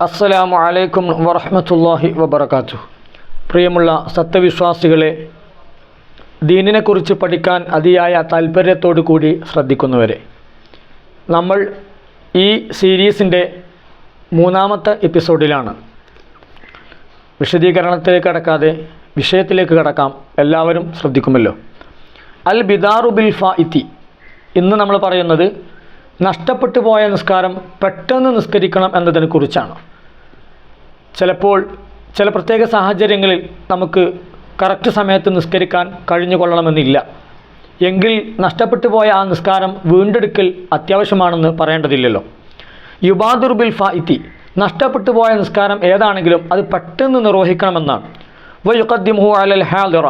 അസ്സലാമു അലൈക്കും വറഹമത്തല്ലാഹി വബർക്കാത്തു പ്രിയമുള്ള സത്യവിശ്വാസികളെ ദീനിനെക്കുറിച്ച് പഠിക്കാൻ അതിയായ താല്പര്യത്തോടു കൂടി ശ്രദ്ധിക്കുന്നവരെ നമ്മൾ ഈ സീരീസിന്റെ മൂന്നാമത്തെ എപ്പിസോഡിലാണ്. വിശദീകരണത്തിലേക്ക് കടക്കാതെ വിഷയത്തിലേക്ക് കടക്കാം. എല്ലാവരും ശ്രദ്ധിക്കുമല്ലോ. അൽ ബിദാറുബിൽ ബിൽ ഫാഇത്തി ഇന്ന് നമ്മൾ പറയുന്നത് നഷ്ടപ്പെട്ടു പോയ നിസ്കാരം പെട്ടെന്ന് നിസ്കരിക്കണം എന്നതിനെക്കുറിച്ചാണ് ചിലപ്പോൾ ചില പ്രത്യേക സാഹചര്യങ്ങളിൽ നമുക്ക് കറക്റ്റ് സമയത്ത് നിസ്കരിക്കാൻ കഴിഞ്ഞുകൊള്ളണമെന്നില്ല. എങ്കിൽ നഷ്ടപ്പെട്ടു പോയ ആ നിസ്കാരം വീണ്ടെടുക്കൽ അത്യാവശ്യമാണെന്ന് പറയേണ്ടതില്ലല്ലോ. യുബാദുർ ബിൽ ഫായിത്തി നഷ്ടപ്പെട്ടു പോയ നിസ്കാരം ഏതാണെങ്കിലും അത് പെട്ടെന്ന് നിർവഹിക്കണമെന്നാണ്. വയുക്കദ്ദിമുഹു അലൽ ഹാദിറ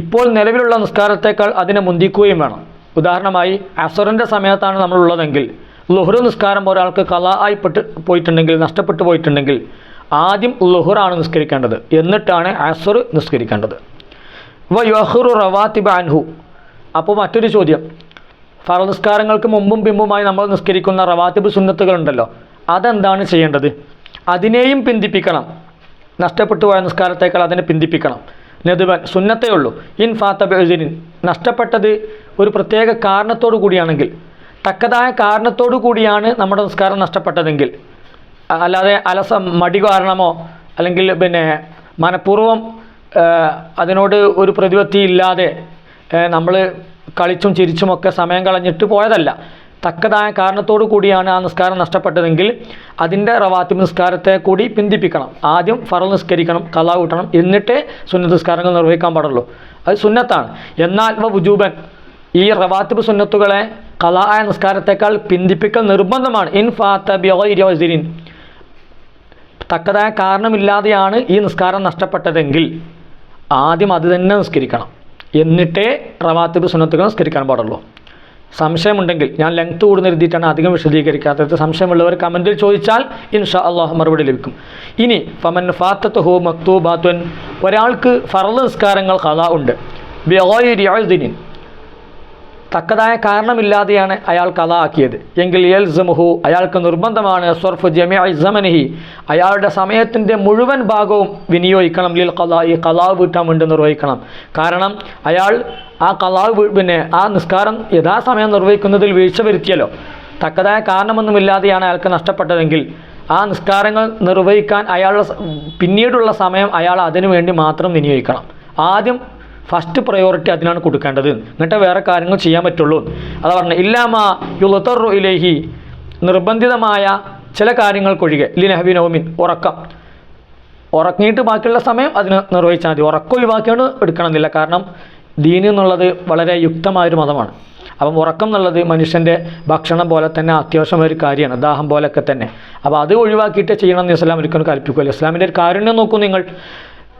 ഇപ്പോൾ നിലവിലുള്ള നിസ്കാരത്തേക്കാൾ അതിനെ മുന്തിക്കുകയും വേണം. ഉദാഹരണമായി അസറിന്റെ സമയത്താണ് നമ്മളുള്ളതെങ്കിൽ ലുഹുർ നിസ്കാരം ഒരാൾക്ക് കല ആയിപ്പെട്ട് പോയിട്ടുണ്ടെങ്കിൽ നഷ്ടപ്പെട്ടു പോയിട്ടുണ്ടെങ്കിൽ ആദ്യം ലുഹുറാണ് നിസ്കരിക്കേണ്ടത്. എന്നിട്ടാണ് അസർ നിസ്കരിക്കേണ്ടത്. വ യഹുറു റവാത്തിബ് അൻഹു. അപ്പോൾ മറ്റൊരു ചോദ്യം. ഫറ നിസ്കാരങ്ങൾക്ക് മുമ്പും പിമ്പുമായി നമ്മൾ നിസ്കരിക്കുന്ന റവാത്തിബ് സുന്നത്തുകളുണ്ടല്ലോ അതെന്താണ് ചെയ്യേണ്ടത്? അതിനെയും പിന്തിപ്പിക്കണം. നഷ്ടപ്പെട്ടു പോയ നിസ്കാരത്തേക്കാൾ അതിനെ പിന്തിപ്പിക്കണം. നെതുവൻ സുന്നത്തേ ഉള്ളൂ. ഇൻ ഫാത്ത ബെസിനിൻ നഷ്ടപ്പെട്ടത് ഒരു പ്രത്യേക കാരണത്തോടു കൂടിയാണെങ്കിൽ തക്കതായ കാരണത്തോടു കൂടിയാണ് നമ്മുടെ നിസ്കാരം നഷ്ടപ്പെട്ടതെങ്കിൽ. അല്ലാതെ അലസ മടി കാരണമോ അല്ലെങ്കിൽ പിന്നെ മനഃപൂർവം അതിനോട് ഒരു പ്രതിപത്തി ഇല്ലാതെ നമ്മൾ കളിച്ചും ചിരിച്ചുമൊക്കെ സമയം കളഞ്ഞിട്ട് പോയതല്ല. തക്കതായ കാരണത്തോടു കൂടിയാണ് ആ നിസ്കാരം നഷ്ടപ്പെട്ടതെങ്കിൽ അതിന്റെ റവാത്തിബ് നിസ്കാരത്തെ കൂടി പിന്തിപ്പിക്കണം. ആദ്യം ഫറ നിസ്കരിക്കണം കലാ കൂട്ടണം എന്നിട്ടേ സുന്നത്ത് നിസ്കാരങ്ങൾ നിർവഹിക്കാൻ പാടുള്ളൂ. അത് സുന്നത്താണ്. എന്നാൽ വുജൂബൻ ഈ റവാത്തിബ് സുന്നത്തുകളെ കലായ നിസ്കാരത്തേക്കാൾ പിന്തിപ്പിക്കൽ നിർബന്ധമാണ്. ഇൻ ഫാത്ത ബിറിൻ തക്കതായ കാരണമില്ലാതെയാണ് ഈ നിസ്കാരം നഷ്ടപ്പെട്ടതെങ്കിൽ ആദ്യം അത് തന്നെ നിസ്കരിക്കണം. എന്നിട്ടേ റവാത്തിബ് സുന്നത്തുകൾ നിസ്കരിക്കാൻ പാടുള്ളൂ. സംശയമുണ്ടെങ്കിൽ ഞാൻ ലെങ്ത് കൂടുന്ന എഴുതിയിട്ടാണ് അധികം വിശദീകരിക്കാത്തത്. സംശയമുള്ളവർ കമന്റിൽ ചോദിച്ചാൽ ഇൻഷാ അള്ളാഹ് മറുപടി ലഭിക്കും. ഇനി ഫമൻ ഫാത്തത്ത് ഹു മക്തൂബാത്തുൻ. ഒരാൾക്ക് ഫറൽ നിസ്കാരങ്ങൾ കഥ ഉണ്ട്. തക്കതായ കാരണമില്ലാതെയാണ് അയാൾ കഥ ആക്കിയത് എങ്കിൽ എൽ ജമുഹു അയാൾക്ക് നിർബന്ധമാണ് സ്വർഫ് സമനഹി. അയാളുടെ സമയത്തിന്റെ മുഴുവൻ ഭാഗവും വിനിയോഗിക്കണം. ലിൽ കലാ ഈ കലാവ് വീട്ടാൻ വേണ്ടി നിർവഹിക്കണം. കാരണം അയാൾ ആ കലാവ് വീ- പിന്നെ ആ നിസ്കാരം യഥാസമയം നിർവഹിക്കുന്നതിൽ വീഴ്ച വരുത്തിയല്ലോ. തക്കതായ കാരണമൊന്നുമില്ലാതെയാണ് അയാൾക്ക് നഷ്ടപ്പെട്ടതെങ്കിൽ ആ നിസ്കാരങ്ങൾ നിർവഹിക്കാൻ അയാളുടെ പിന്നീടുള്ള സമയം അയാൾ അതിനു വേണ്ടി മാത്രം വിനിയോഗിക്കണം. ആദ്യം ഫസ്റ്റ് പ്രയോറിറ്റി അതിനാണ് കൊടുക്കേണ്ടത്. എന്നിട്ട് വേറെ കാര്യങ്ങൾ ചെയ്യാൻ പറ്റുള്ളൂ. അതാ പറഞ്ഞത് ഇല്ലാമ യുലത്തറു ഇലേഹി നിർബന്ധിതമായ ചില കാര്യങ്ങൾക്കൊഴികെ ലിനഹബി നൗമിൻ ഉറക്കം. ഉറങ്ങിയിട്ട് ബാക്കിയുള്ള സമയം അതിന് നിർവഹിച്ചാൽ മതി. ഉറക്കം ഒഴിവാക്കിയാണ് എടുക്കണമെന്നില്ല. കാരണം ദീൻ എന്നുള്ളത് വളരെ യുക്തമായൊരു മതമാണ്. അപ്പം ഉറക്കം എന്നുള്ളത് മനുഷ്യന്റെ ഭക്ഷണം പോലെ തന്നെ അത്യാവശ്യമായ ഒരു കാര്യമാണ്. ദാഹം പോലെയൊക്കെ തന്നെ. അപ്പോൾ അത് ഒഴിവാക്കിയിട്ട് ചെയ്യണമെന്ന് ഇസ്ലാം ഒരിക്കലും കൽപ്പിക്കുമല്ലോ ഇസ്ലാമിന്റെ ഒരു കാരുണ്യം നോക്കൂ നിങ്ങൾ.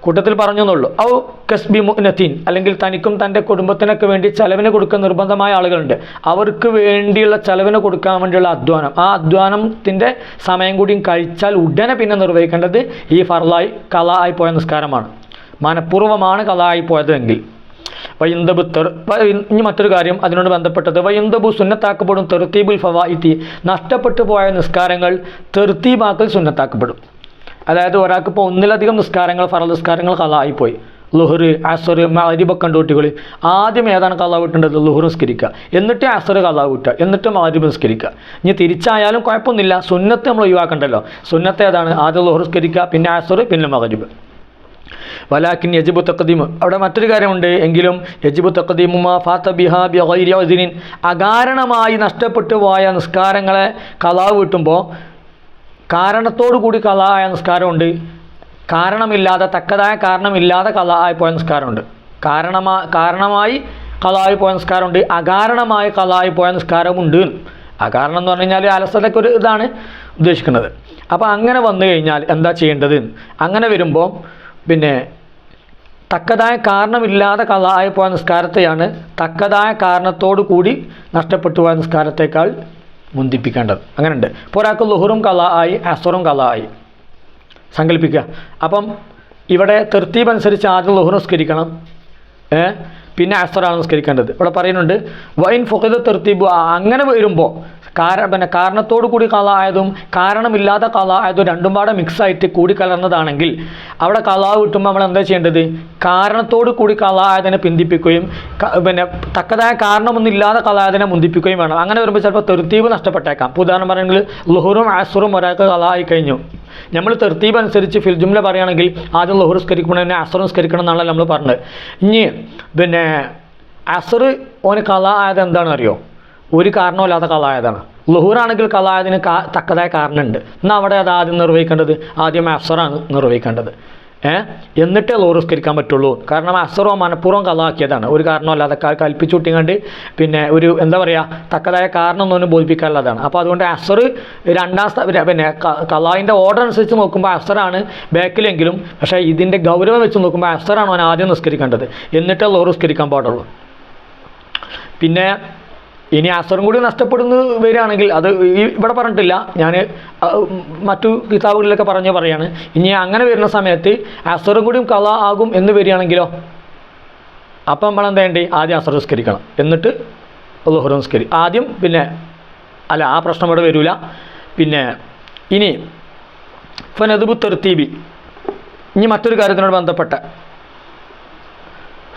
കൂട്ടത്തിൽ പറഞ്ഞു എന്നുള്ളൂ ഔ കസ്ബി മുനത്തീൻ അല്ലെങ്കിൽ തനിക്കും തന്റെ കുടുംബത്തിനൊക്കെ വേണ്ടി ചെലവിന് കൊടുക്കാൻ നിർബന്ധമായ ആളുകളുണ്ട്. അവർക്ക് വേണ്ടിയുള്ള ചെലവിന് കൊടുക്കാൻ വേണ്ടിയുള്ള അധ്വാനം. ആ അധ്വാനത്തിന്റെ സമയം കൂടിയും കഴിച്ചാൽ ഉടനെ പിന്നെ നിർവഹിക്കേണ്ടത് ഈ ഫർലായി കല ആയി പോയ നിസ്കാരമാണ്. മനഃപൂർവമാണ് കല ആയി പോയതെങ്കിൽ. വൈന്ദബു തെർ വ- ഇനി മറ്റൊരു കാര്യം അതിനോട് ബന്ധപ്പെട്ടത്. വൈന്ദബു സുന്നത്താക്കപ്പെടും തെർത്തീബുൽ ഫവായിത്തി നഷ്ടപ്പെട്ടു പോയ നിസ്കാരങ്ങൾ തെർത്തീബാക്കൽ സുന്നത്താക്കപ്പെടും. അതായത് ഒരാൾക്ക് ഇപ്പോൾ ഒന്നിലധികം നിസ്കാരങ്ങൾ ഫറ നിസ്കാരങ്ങൾ കലായിപ്പോയി. ലുഹർ അസർ മരിബൊക്കെ കണ്ടുകൂട്ടികൾ ആദ്യം ഏതാണ് കലാ വിട്ടേണ്ടത് ലുഹർ നിസ്കരിക്കുക എന്നിട്ട് അസർ കലാ വിട്ടുക എന്നിട്ട് മരിബ് നിസ്കരിക്കുക ഇനി തിരിച്ചായാലും കുഴപ്പമൊന്നുമില്ല. സുന്നത്ത് നമ്മൾ ഒഴിവാക്കണ്ടല്ലോ. സുന്നത്ത് ഏതാണ്? ആദ്യം ലുഹർ നിസ്കരിക്കുക പിന്നെ അസർ പിന്നെ മകരിബ് വലാക്കിൻ യജിബു തക്കദീമ് അവിടെ മറ്റൊരു കാര്യമുണ്ട്. എങ്കിലും യജിബു തക്കദീമുമ ഫാത്ത ബിഹാ ബിഹൈരിൻ അകാരണമായി നഷ്ടപ്പെട്ടു പോയ നിസ്കാരങ്ങളെ കലാവ് കിട്ടുമ്പോൾ കാരണത്തോടു കൂടി കല ആയ നിസ്കാരമുണ്ട്. കാരണമില്ലാതെ തക്കതായ കാരണമില്ലാതെ കല ആയി പോയ നിസ്കാരമുണ്ട്. കാരണമാ കാരണമായി കല ആയി പോയ നിസ്കാരമുണ്ട്. അകാരണമായി കല ആയി പോയ നിസ്കാരമുണ്ട്. അകാരണം എന്ന് പറഞ്ഞു കഴിഞ്ഞാൽ അലസതയ്ക്ക് ഒരു ഇതാണ് ഉദ്ദേശിക്കുന്നത്. അപ്പോൾ അങ്ങനെ വന്നു കഴിഞ്ഞാൽ എന്താ ചെയ്യേണ്ടത്? അങ്ങനെ വരുമ്പോൾ പിന്നെ തക്കതായ കാരണമില്ലാതെ കല ആയി പോയ നിസ്കാരത്തെയാണ് തക്കതായ കാരണത്തോടു കൂടി നഷ്ടപ്പെട്ടു പോയ നിസ്കാരത്തേക്കാൾ മുന്തിപ്പിക്കേണ്ടത്. അങ്ങനെയുണ്ട്. പോരാക്ക് ലുഹറും കല ആയി അസറും കല ആയി സങ്കല്പിക്കുക. അപ്പം ഇവിടെ തെർത്തീബ് അനുസരിച്ച് ആദ്യം ലുഹർ നിസ്കരിക്കണം. പിന്നെ അസറാണ് നിസ്കരിക്കേണ്ടത്. ഇവിടെ പറയുന്നുണ്ട് വൈൻ ഫുഖദ് തെർത്തീബ്. അങ്ങനെ വരുമ്പോൾ കാര പിന്നെ കാരണത്തോടു കൂടി കല ആയതും കാരണമില്ലാത്ത കല ആയതും രണ്ടും പാടെ മിക്സ് ആയിട്ട് കൂടി കലർന്നതാണെങ്കിൽ അവിടെ കലാവ് കിട്ടുമ്പോൾ നമ്മൾ എന്താ ചെയ്യേണ്ടത്? കാരണത്തോടു കൂടി കലായതിനെ പിന്തിപ്പിക്കുകയും പിന്നെ തക്കതായ കാരണമൊന്നും ഇല്ലാതെ കല മുന്തിപ്പിക്കുകയും വേണം. അങ്ങനെ വരുമ്പോൾ ചിലപ്പോൾ തെർത്തീവ് നഷ്ടപ്പെട്ടേക്കാം. ഉദാഹരണം പറയുകയാണെങ്കിൽ ലുഹുറും ആസുറും ഒരാൾക്ക് കലായി കഴിഞ്ഞു. നമ്മൾ തെർത്തീബ് അനുസരിച്ച് ഫിൽജുമില പറയുകയാണെങ്കിൽ ആദ്യം ലുഹുർ സ്കരിക്കണം പിന്നെ അസുറം സ്കരിക്കണം എന്നാണല്ലോ നമ്മൾ പറഞ്ഞത്. ഇനി പിന്നെ അസുർ ഓന് കല ആയത് എന്താണെന്ന് അറിയോ ഒരു കാരണമില്ലാത്ത കലായതാണ്. ലഹൂറാണെങ്കിൽ ലുഹൂറാണെങ്കിൽ കല കാ തക്കതായ കാരണമുണ്ട്. എന്നാൽ അവിടെ അത് ആദ്യം നിർവഹിക്കേണ്ടത്? ആദ്യം അസറാണ് നിർവഹിക്കേണ്ടത്. ഏഹ് എന്നിട്ടേ ലോറിസ്കരിക്കാൻ പറ്റുള്ളൂ. കാരണം അസറോ മനഃപൂർവം കലാക്കിയതാണ്. ഒരു കാരണമല്ലാതെ ക- കൽപ്പിച്ചു കൂട്ടിങ്ങാണ്ട് പിന്നെ ഒരു എന്താ പറയുക തക്കതായ കാരണം ഒന്നും ബോധിപ്പിക്കാനുള്ളതാണ്. അപ്പോൾ അതുകൊണ്ട് അസർ രണ്ടാം പിന്നെ- കലാവിന്റെ ഓർഡർ അനുസരിച്ച് നോക്കുമ്പോൾ അസറാണ് ബാക്കിലെങ്കിലും പക്ഷേ ഇതിന്റെ ഗൗരവം വെച്ച് നോക്കുമ്പോൾ അസറാണ് അവൻ ആദ്യം നിസ്കരിക്കേണ്ടത്. എന്നിട്ടേ ലോറിസ്കരിക്കാൻ പാടുള്ളൂ. പിന്നെ ഇനി അസറും കൂടി നഷ്ടപ്പെടുന്നു വരികയാണെങ്കിൽ അത് ഇവിടെ പറഞ്ഞിട്ടില്ല. ഞാൻ മറ്റു കിതാബുകളിലൊക്കെ പറഞ്ഞ് പറയാണ്. ഇനി അങ്ങനെ വരുന്ന സമയത്ത് അസറും കൂടിയും കഥ ആകും എന്ന് വരികയാണെങ്കിലോ? അപ്പം നമ്മൾ എന്താ വേണ്ടി ആദ്യം അസർ നിസ്കരിക്കണം. എന്നിട്ട് ലുഹുർ നിസ്കരി ആദ്യം പിന്നെ അല്ല ആ പ്രശ്നം ഇവിടെ വരില്ല പിന്നെ ഇനി ഫനദുബു തെർത്തീബി. ഇനി മറ്റൊരു കാര്യത്തിനോട് ബന്ധപ്പെട്ട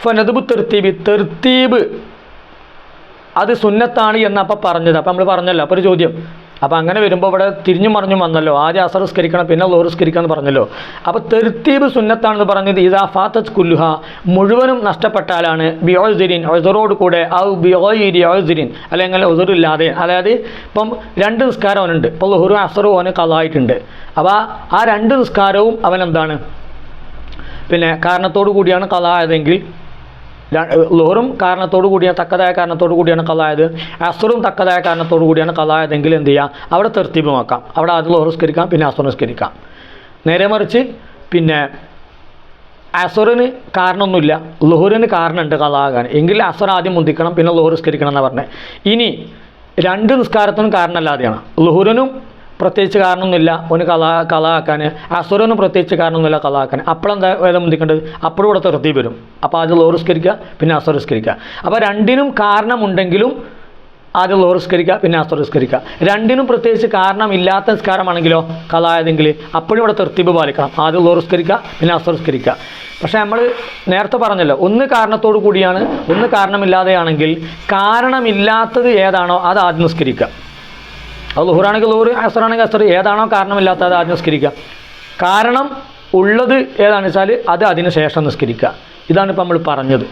ഫനദുബു തെർത്തീബി തെർത്തീബ് അത് സുന്നത്താണ് എന്നപ്പം പറഞ്ഞത്. അപ്പം നമ്മൾ പറഞ്ഞല്ലോ അപ്പോൾ ഒരു ചോദ്യം. അപ്പോൾ അങ്ങനെ വരുമ്പോൾ ഇവിടെ തിരിഞ്ഞു മറിഞ്ഞു വന്നല്ലോ. ആദ്യം അസർ സ്കരിക്കണം പിന്നെ ലോർ സ്കരിക്കണം എന്ന് പറഞ്ഞല്ലോ. അപ്പോൾ തെർത്തീബ് സുന്നത്താണെന്ന് പറഞ്ഞത് ഇതാ ഫാത്തജ് കുല്ലുഹ മുഴുവനും നഷ്ടപ്പെട്ടാലാണ് ബിയോസിരിൻ ഒസറോട് കൂടെ ഔ ബിയോയിരി ഒസരിൻ അല്ലെങ്കിൽ ഒസറില്ലാതെ അതായത് ഇപ്പം രണ്ട് നിസ്കാരം അവനുണ്ട്. ഇപ്പോൾ ലഹുറും അസറും അവന് കഥായിട്ടുണ്ട് അപ്പോൾ ആ രണ്ട് നിസ്കാരവും അവൻ എന്താണ് പിന്നെ കാരണത്തോടു കൂടിയാണ് കഥ ആയതെങ്കിൽ ലോറും കാരണത്തോടു കൂടിയാണ് തക്കതായ കാരണത്തോടു കൂടിയാണ് കലായത് അസറും തക്കതായ കാരണത്തോടു കൂടിയാണ് കലായതെങ്കിൽ എന്ത് ചെയ്യുക അവിടെ തെർത്തീപമാക്കാം അവിടെ ആദ്യം ലോറ് സ്കരിക്കാം പിന്നെ അസുർ നിസ്കരിക്കാം. നേരെ മറിച്ച് പിന്നെ അസുറിന് കാരണമൊന്നുമില്ല. ലുഹുറിന് കാരണമുണ്ട് കലാകാൻ എങ്കിൽ അസുർ ആദ്യം മുന്തിക്കണം പിന്നെ ലോഹർ സ്കരിക്കണം എന്നാണ് പറഞ്ഞത്. ഇനി രണ്ട് നിസ്കാരത്തിനും കാരണമല്ലാതെയാണ്. ലുഹുറിനും പ്രത്യേകിച്ച് കാരണമൊന്നുമില്ല. ഒന്ന് കലാ കലാക്കാൻ അസുരനും പ്രത്യേകിച്ച് കാരണമൊന്നുമില്ല കലാക്കാൻ. അപ്പോഴെന്താ വേദം മുന്തിക്കേണ്ടത്? അപ്പോഴും ഇവിടെ തെറുത്തി വരും. അപ്പോൾ ആദ്യം ലോറിസ്കരിക്കുക പിന്നെ അസുരസ്കരിക്കുക. അപ്പോൾ രണ്ടിനും കാരണമുണ്ടെങ്കിലും ആദ്യം ലോറിസ്കരിക്കുക പിന്നെ അസുരസ്കരിക്കുക. രണ്ടിനും പ്രത്യേകിച്ച് കാരണമില്ലാത്ത നിസ്കാരമാണെങ്കിലോ കലായതെങ്കിൽ അപ്പോഴും ഇവിടെ തെർത്തിബ് പാലിക്കണം. ആദ്യം ലോറിസ്കരിക്കുക പിന്നെ അസുരസ്കരിക്കുക. പക്ഷേ നമ്മൾ നേരത്തെ പറഞ്ഞല്ലോ ഒന്ന് കാരണത്തോടു കൂടിയാണ് ഒന്ന് കാരണമില്ലാതെയാണെങ്കിൽ കാരണമില്ലാത്തത് ഏതാണോ അത് ആദ്യം നിസ്കരിക്കുക. അത് ലുഹുറാണെങ്കിൽ ലുഹുർ അസറാണെങ്കിൽ അസർ ഏതാണോ കാരണമില്ലാത്ത അത് നിസ്കരിക്കുക. കാരണം ഉള്ളത് ഏതാണെന്ന് വെച്ചാൽ അത് അതിന് ശേഷം നിസ്കരിക്കുക. ഇതാണ് ഇപ്പോൾ നമ്മൾ പറഞ്ഞത്.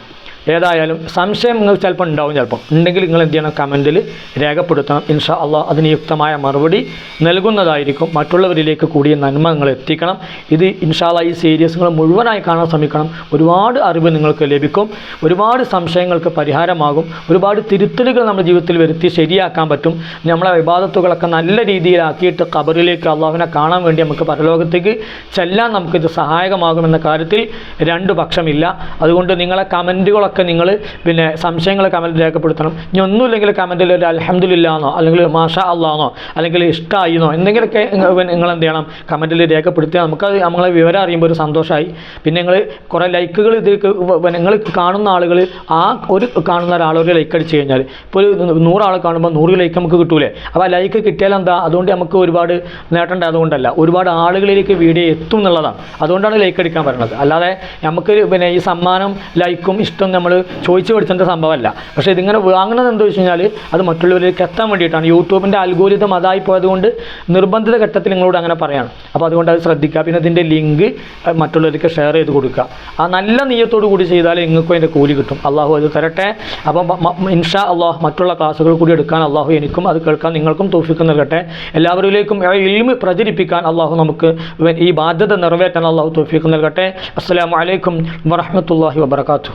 ഏതായാലും സംശയം നിങ്ങൾ ചിലപ്പോൾ ഉണ്ടാവും ചിലപ്പോൾ. ഉണ്ടെങ്കിൽ നിങ്ങൾ എന്ത് ചെയ്യണം? കമന്റിൽ രേഖപ്പെടുത്തണം. ഇൻഷാ അള്ളാഹ് അതിന് യുക്തമായ മറുപടി നൽകുന്നതായിരിക്കും. മറ്റുള്ളവരിലേക്ക് കൂടിയ നന്മ നിങ്ങൾ എത്തിക്കണം. ഇത് ഇൻഷാല്ല ഈ സീരീസ് നിങ്ങൾ മുഴുവനായി കാണാൻ ശ്രമിക്കണം. ഒരുപാട് അറിവ് നിങ്ങൾക്ക് ലഭിക്കും. ഒരുപാട് സംശയങ്ങൾക്ക് പരിഹാരമാകും. ഒരുപാട് തിരുത്തലുകൾ നമ്മുടെ ജീവിതത്തിൽ വരുത്തി ശരിയാക്കാൻ പറ്റും. നമ്മളെ വിവാദത്തുകളൊക്കെ നല്ല രീതിയിലാക്കിയിട്ട് ഖബറിലേക്ക് അള്ളാഹുവിനെ കാണാൻ വേണ്ടി നമുക്ക് പരലോകത്തേക്ക് ചെല്ലാൻ നമുക്കിത് സഹായകമാകുമെന്ന കാര്യത്തിൽ രണ്ട് പക്ഷമില്ല. അതുകൊണ്ട് നിങ്ങളെ കമന്റുകളൊക്കെ നിങ്ങൾ പിന്നെ സംശയങ്ങൾ കമന്റ് രേഖപ്പെടുത്തണം. ഇനി ഒന്നുമില്ലെങ്കിൽ കമന്റിൽ ഒരു അലഹമ്മദില്ലാന്നോ അല്ലെങ്കിൽ മാഷ അള്ളാന്നോ അല്ലെങ്കിൽ ഇഷ്ടമായിന്നോ എന്തെങ്കിലുമൊക്കെ നിങ്ങൾ എന്ത് ചെയ്യണം? കമന്റിൽ രേഖപ്പെടുത്തിയാൽ നമുക്കത് നമ്മളെ വിവരം അറിയുമ്പോൾ ഒരു സന്തോഷമായി പിന്നെ നിങ്ങൾ കുറേ ലൈക്കുകൾ ഇതിലേക്ക് നിങ്ങൾ കാണുന്ന ആളുകൾ ആ ഒരു കാണുന്ന ഒരാൾ ഒരു ലൈക്ക് അടിച്ച് കഴിഞ്ഞാൽ ഇപ്പോൾ ഒരു നൂറാൾ കാണുമ്പോൾ നൂറ് ലൈക്ക് നമുക്ക് കിട്ടൂലേ? അപ്പോൾ ആ ലൈക്ക് കിട്ടിയാൽ എന്താ? അതുകൊണ്ട് നമുക്ക് ഒരുപാട് നേട്ടം അതുകൊണ്ടല്ല ഒരുപാട് ആളുകളിലേക്ക് വീഡിയോ എത്തും എന്നുള്ളതാണ്. അതുകൊണ്ടാണ് ലൈക്ക് അടിക്കാൻ പറയുന്നത് അല്ലാതെ നമുക്ക് പിന്നെ ഈ സമ്മാനം ലൈക്കും ഇഷ്ടം നമ്മൾ ചോദിച്ചു പഠിച്ചേണ്ട സംഭവമല്ല. പക്ഷേ ഇതിങ്ങനെ വാങ്ങുന്നത് എന്താ വെച്ച് കഴിഞ്ഞാൽ അത് മറ്റുള്ളവരിലേക്ക് എത്താൻ വേണ്ടിയിട്ടാണ്. യൂട്യൂബിന്റെ അൽഗോരിതം അതായി പോയതുകൊണ്ട് നിർബന്ധിത ഘട്ടത്തിൽ നിങ്ങളോട് അങ്ങനെ പറയാണ്. അപ്പോൾ അതുകൊണ്ട് അത് ശ്രദ്ധിക്കുക. പിന്നെ ഇതിന്റെ ലിങ്ക് മറ്റുള്ളവർക്ക് ഷെയർ ചെയ്ത് കൊടുക്കുക. ആ നല്ല നീയത്തോടു കൂടി ചെയ്താൽ നിങ്ങൾക്കും അതിന്റെ കൂലി കിട്ടും. അള്ളാഹു അത് തരട്ടെ. അപ്പം ഇൻഷാ അള്ളാഹ് മറ്റുള്ള ക്ലാസ്സുകൾ കൂടി എടുക്കാൻ അള്ളാഹു എനിക്കും അത് കേൾക്കാൻ നിങ്ങൾക്കും തോഫിക്ക് നൽകട്ടെ. എല്ലാവരിലേക്കും ഇൽമ് പ്രചരിപ്പിക്കാൻ അള്ളാഹു നമുക്ക് ഈ ബാധ്യത നിറവേറ്റാൻ അള്ളാഹു തോഫിക്ക് നൽകട്ടെ. അസ്സലാമു അലൈക്കും വറഹ്മത്തുള്ളാഹി വബർക്കാത്തു